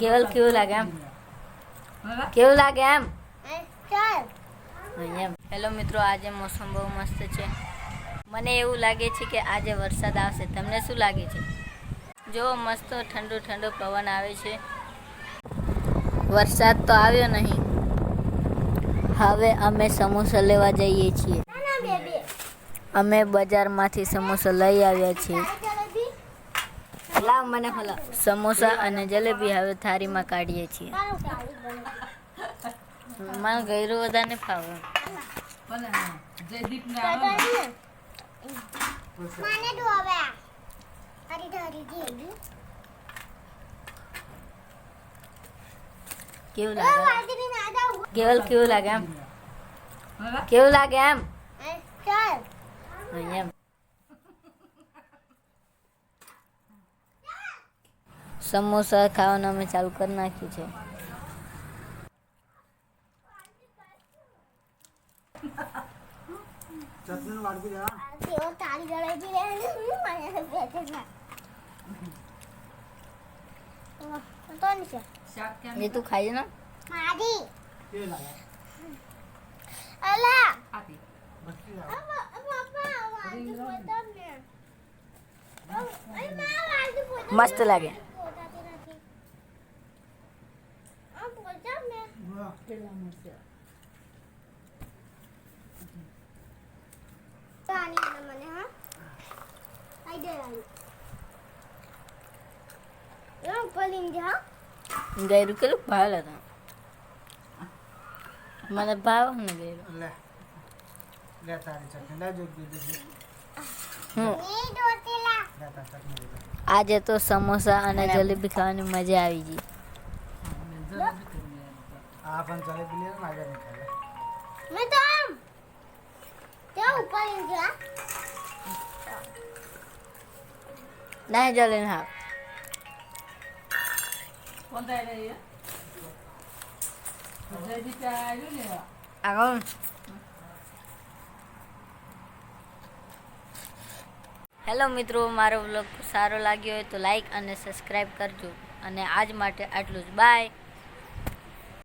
કેવલ કેવું લાગે એમ કેવું લાગે એમ એમ. હેલો મિત્રો, આજે મોસમ બહુ મસ્ત છે. મને એવું લાગે છે કે આજે વરસાદ આવશે. તમને શું લાગે છે? જો મસ્ત ઠંડુ ઠંડુ પવન આવે છે. વરસાદ તો આવ્યો નહીં. હવે અમે સમોસા લેવા જઈએ છીએ. અમે બજારમાંથી સમોસા લઈ આવ્યા છીએ. લાવ મને હલા. સમોસા અને જલેબી હવે થારીમાં કાઢીએ છીએ. મારું ગયરું વધારે ફાવે. કેવું લાગે? કેવલ કેવું લાગે એમ કેવું લાગે એમ એમ. સમોસા ખાવાનું અમે ચાલુ કરી નાખ્યું છે. મસ્ત લાગે. મને ભાવ હતા આજે તો સમોસા અને જલેબી ખાવાની મજા આવી ગઈ. મેં તો આમ તે ઉપર જા નહીં જલે હા? આગળ હેલો મિત્રો મારો બ્લોગ સારો લાગ્યો હોય તો લાઈક અને સબસ્ક્રાઈબ કરજો. અને આજ માટે આટલું જ. બાય.